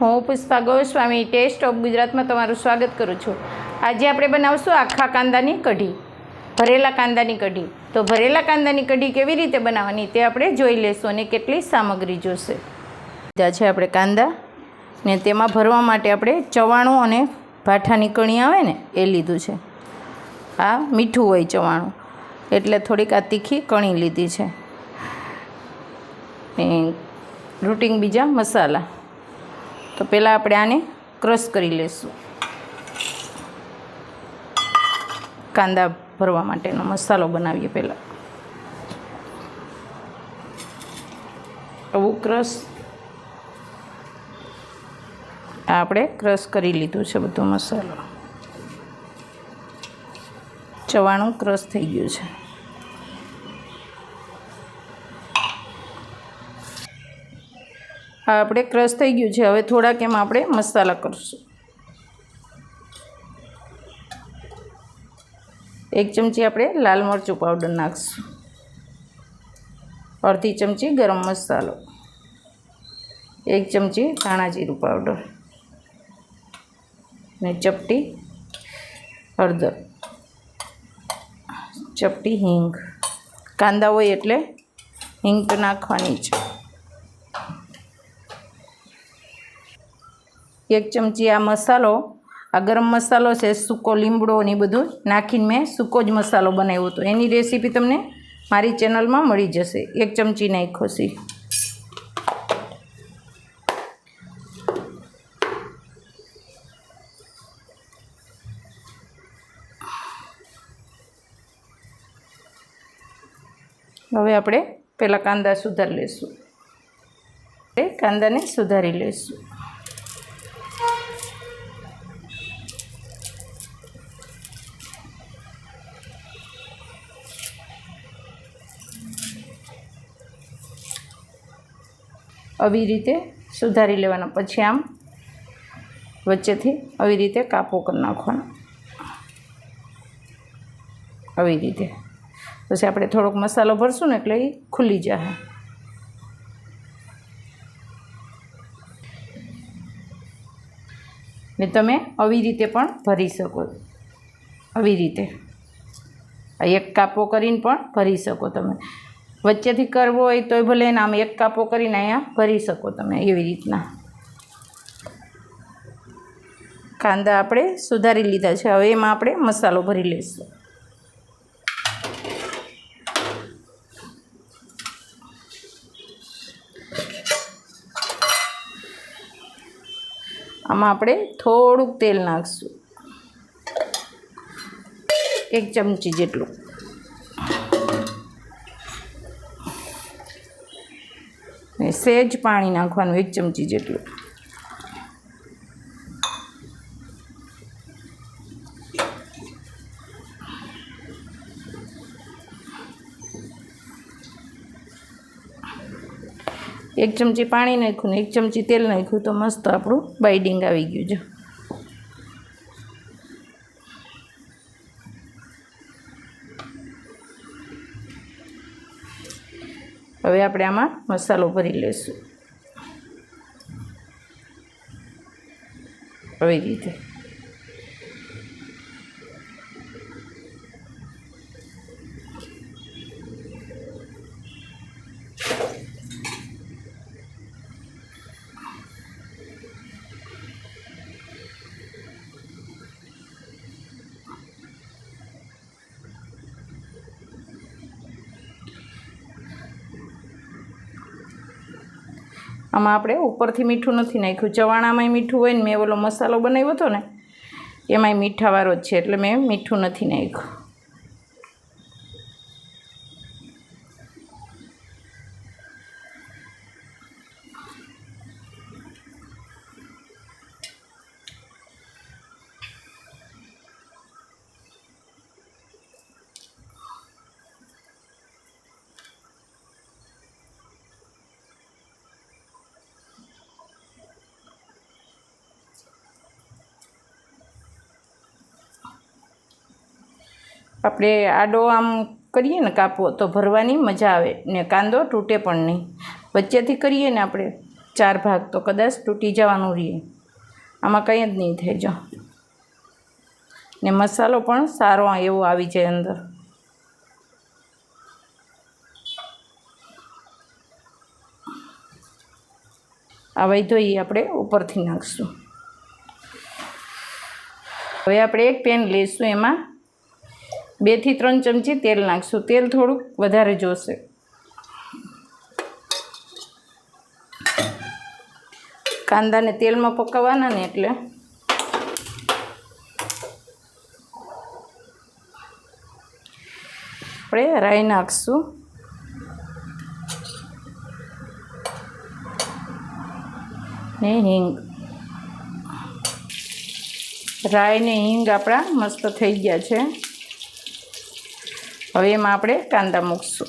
હું Pushpa Goswami test of ગુજરાતમાં તમારું સ્વાગત કરું છું. આજે આપણે બનાવશું આખા કાંદાની કઢી, ભરેલા કાંદાની કઢી. તો ભરેલા કાંદાની કઢી કેવી રીતે બનાવવાની તે આપણે જોઈ લઈશું અને કેટલી સામગ્રી જોશે. લીધા છે આપણે કાંદા ને તેમાં ભરવા માટે આપણે ચવાણું અને ભાઠાની કણી આવે ને એ લીધું છે. આ મીઠું હોય ચવાણું, એટલે થોડીક આ તીખી કણી લીધી છે. રૂટિંગ બીજા મસાલા. તો પહેલાં આપણે આને ક્રશ કરી લઈશું કાંદા ભરવા માટેનો મસાલો બનાવીએ પહેલાં. આવું ક્રશ. આપણે ક્રશ કરી લીધું છે બધો મસાલો. ચવાણું ક્રશ થઈ ગયું છે. આપણે ક્રશ થઈ ગયું છે. હવે થોડાક એમાં આપણે મસાલા કરશું. એક ચમચી આપણે લાલ મરચું પાવડર નાખીશું. અડધી ચમચી ગરમ મસાલો. એક ચમચી ધાણા જીરું પાવડર ને ચપટી હળદર. ચપટી હિંગ. કાંદા હોય એટલે હિંગ તો નાખવાની છે એક ચમચી આ મસાલો, આ ગરમ મસાલો છે, સૂકો લીમડો ને બધું નાખીને મેં સૂકો જ મસાલો બનાવ્યો હતો. એની રેસીપી તમને મારી ચેનલમાં મળી જશે. એક ચમચી નાખ્યો છે. હવે આપણે પહેલાં કાંદા સુધારી લઈશું. કાંદાને સુધારી લઈશું. આવી રીતે સુધારી લેવાના. પછી આમ વચ્ચેથી આવી રીતે કાપો કરી નાખવાનો. આવી રીતે. પછી આપણે થોડોક મસાલો ભરશું ને એટલે એ ખુલ્લી જશે ને તમે આવી રીતે પણ ભરી શકો. આવી રીતે. એક કાપો કરીને પણ ભરી શકો તમે. વચ્ચેથી કરવો હોય તોય ભલે એના આમ એક કાપો કરીને અહીંયા ભરી શકો તમે એવી રીતના. કાંદા આપણે સુધારી લીધા છે. હવે એમાં આપણે મસાલો ભરી લઈશું. આમાં આપણે થોડુંક તેલ નાખીશું. એક ચમચી જેટલું. સહેજ પાણી નાખવાનું, એક ચમચી જેટલું. એક ચમચી પાણી નાખ્યું ને એક ચમચી તેલ નાખ્યું, તો મસ્ત આપણું બાઇડિંગ આવી ગયું છે. હવે આપણે આમાં મસાલો ભરી લઈશું. આવી રીતે. આમાં આપણે ઉપરથી મીઠું નથી નાખ્યું. ચવાણામાંય મીઠું હોય ને મેં ઓલો મસાલો બનાવ્યો હતો ને, એમાંય મીઠાવાળો જ છે, એટલે મેં મીઠું નથી નાખ્યું. આપણે આડો આમ કરીએ ને કાપો, તો ભરવાની મજા આવે ને કાંદો તૂટે પણ નહીં. વચ્ચેથી કરીએ ને આપણે ચાર ભાગ, તો કદાચ તૂટી જવાનું રહીએ આમાં કંઈ જ નહીં થઈ જો. ને મસાલો પણ સારો એવો આવી જાય અંદર. આ વૈધો એ આપણે ઉપરથી નાખશું. હવે આપણે એક પેન લઈશું એમાં. બેથી ત્રણ ચમચી તેલ નાખશું. તેલ થોડુંક વધારે જોશે. કાંદાને તેલમાં પકાવવાના ને એટલે. આપણે રાઈ નાખશું. ને હિંગ. રાઈ ને હિંગ આપણા મસ્ત થઈ ગયા છે. હવે એમાં આપણે કાંદા મૂકશું.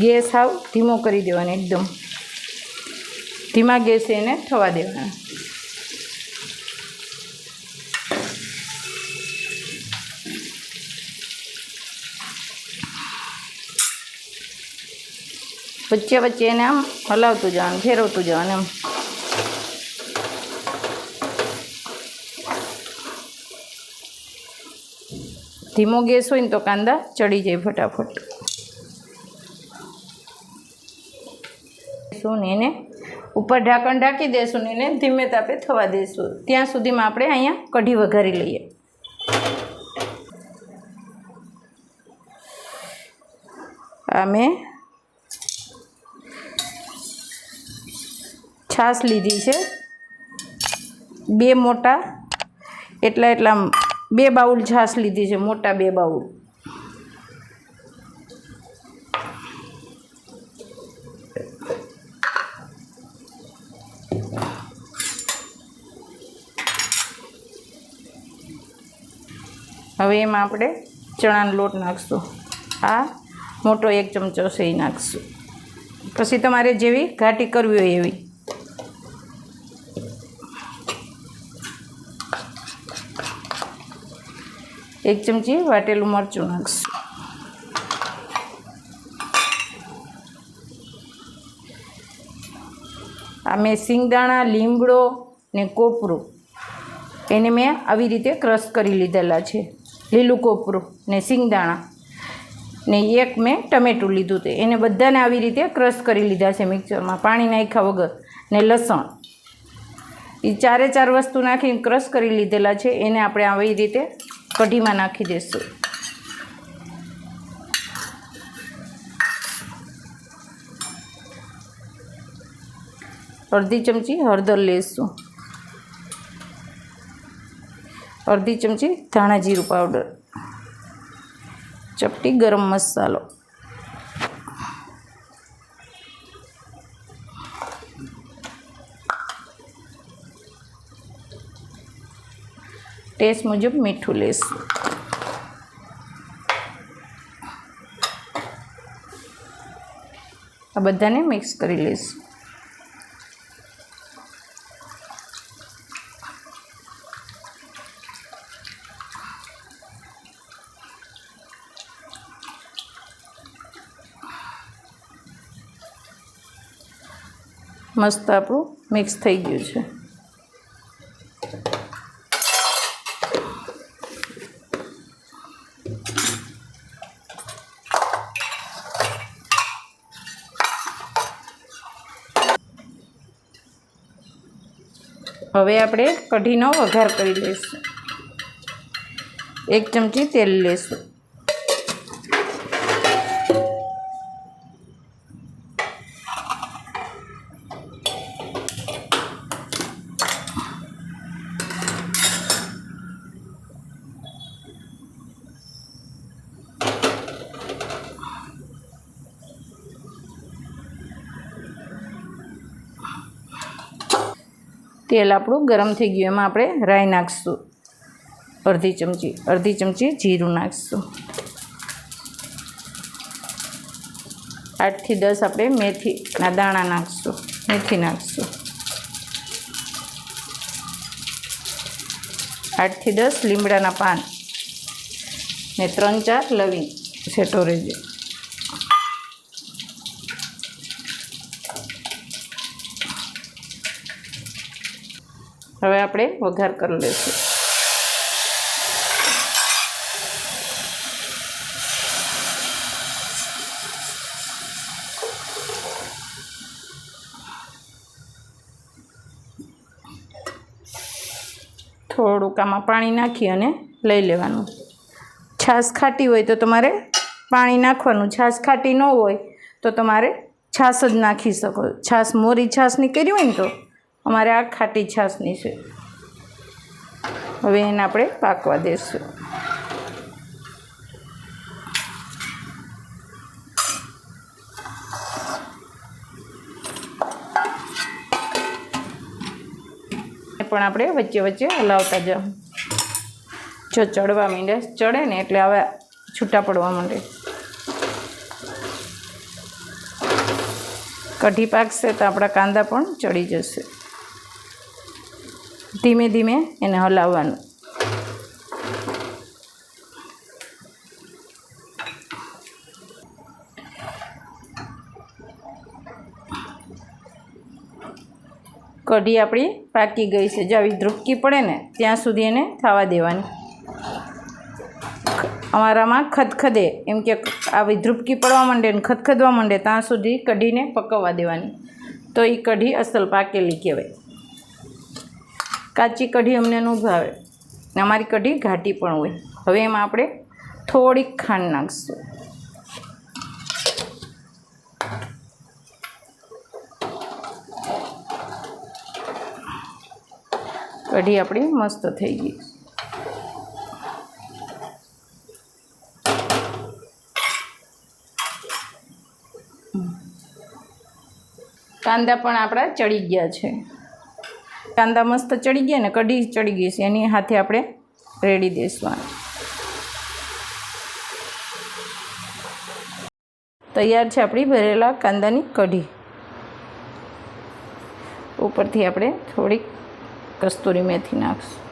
ગેસ હાવ ધીમો કરી દેવાનો એકદમ. ધીમા ગેસે એને થવા દેવાના. વચ્ચે વચ્ચે એને આમ હલાવતું જવાનું, ફેરવતું જવાનું એમ. ધીમો ગેસ હોય ને તો કાંદા ચડી જાય ફટાફટ. શું એને ઉપર ઢાંકણ ઢાંકી દેશું ને એને ધીમે તાપે થવા દેશું. ત્યાં સુધીમાં આપણે અહીંયા કઢી વઘારી લઈએ. આ મેં છાશ લીધી છે. બે મોટા એટલા એટલા બે બાઉલ છાશ લીધી છે, મોટા બે બાઉલ. હવે એમાં આપણે ચણાનો લોટ નાખશું. આ મોટો એક ચમચો એ નાખશું. પછી તમારે જેવી ઘાટી કરવી હોય એવી. એક ચમચી વાટેલું મરચું નાખશું. આ મેં સિંગદાણા, લીમડો ને કોપરું એને મેં આવી રીતે ક્રશ કરી લીધેલા છે. લીલું કોપરું ને સિંગદાણા ને એક મેં ટમેટું લીધું હતું એને બધાને આવી રીતે ક્રશ કરી લીધા છે મિક્સરમાં. પાણી નાખ્યા વગર ને લસણ. એ ચારે ચાર વસ્તુ નાખીને ક્રશ કરી લીધેલા છે. એને આપણે આવી રીતે કઢીમાં નાખી દઈશું અડધી ચમચી હળદર લેશું અડધી ચમચી ધાણા જીરું પાવડર ચપટી ગરમ મસાલો ટેસ્ટ મુજબ મીઠું લેશું. આ બધાને મિક્સ કરી લઈશું મસ્ત આપણું મિક્સ થઈ ગયું છે. હવે આપણે કઢીનો વઘાર કરી લઈશું. એક ચમચી તેલ લેશું. તેલ આપણું ગરમ થઈ ગયું. એમાં આપણે રાઈ નાખીશું. અડધી ચમચી અડધી ચમચી જીરું નાખીશું. આઠથી દસ આપણે મેથીના દાણા નાખીશું. મેથી નાખીશું. આઠથી દસ લીમડાના પાન. ને ત્રણ ચાર લવિંગ સેટો રહેજે હવે આપણે વઘાર કરી લઈશું. થોડુંક આમાં પાણી નાખી અને લઈ લેવાનું. છાશ ખાટી હોય તો તમારે પાણી નાખવાનું. છાશ ખાટી ન હોય તો તમારે છાશ જ નાખી શકો. છાશ, મોરી છાશ કરી હોય ને તો અમારે આ ખાટી છાશની છે. હવે એને આપણે પાકવા દઈશું પણ આપણે વચ્ચે વચ્ચે હલાવતા જાઉં. જો ચડવા માંડે, ચડે ને એટલે હવે છૂટા પડવા માંડે. કઢી પાકશે તો આપણા કાંદા પણ ચડી જશે. ધીમે ધીમે એને હલાવવાનું. કઢી આપણી પાકી ગઈ છે. જો આવી ધ્રુપકી પડે ને, ત્યાં સુધી એને થવા દેવાની. અમારામાં ખદખદે, એમ કે આવી ધ્રુપકી પડવા માંડે ને ખદખદવા માંડે, ત્યાં સુધી કઢીને પકવવા દેવાની. તો એ કઢી અસલ પાકેલી કહેવાય. કાચી કઢી અમને ન ભાવે. ને અમારી કઢી ઘાટી પણ હોય. હવે એમાં આપણે થોડીક ખાંડ નાખીશું. કઢી આપણી મસ્ત થઈ ગઈ. કાંદા પણ આપણા ચડી ગયા છે. કાંદા મસ્ત ચડી ગયા ને કઢી ચડી ગઈ છે. એની હાથે આપણે રેડી દઈશું તૈયાર છે આપણી ભરેલા કાંદાની કઢી. ઉપરથી આપણે થોડીક કસ્તુરી મેથી નાખશું.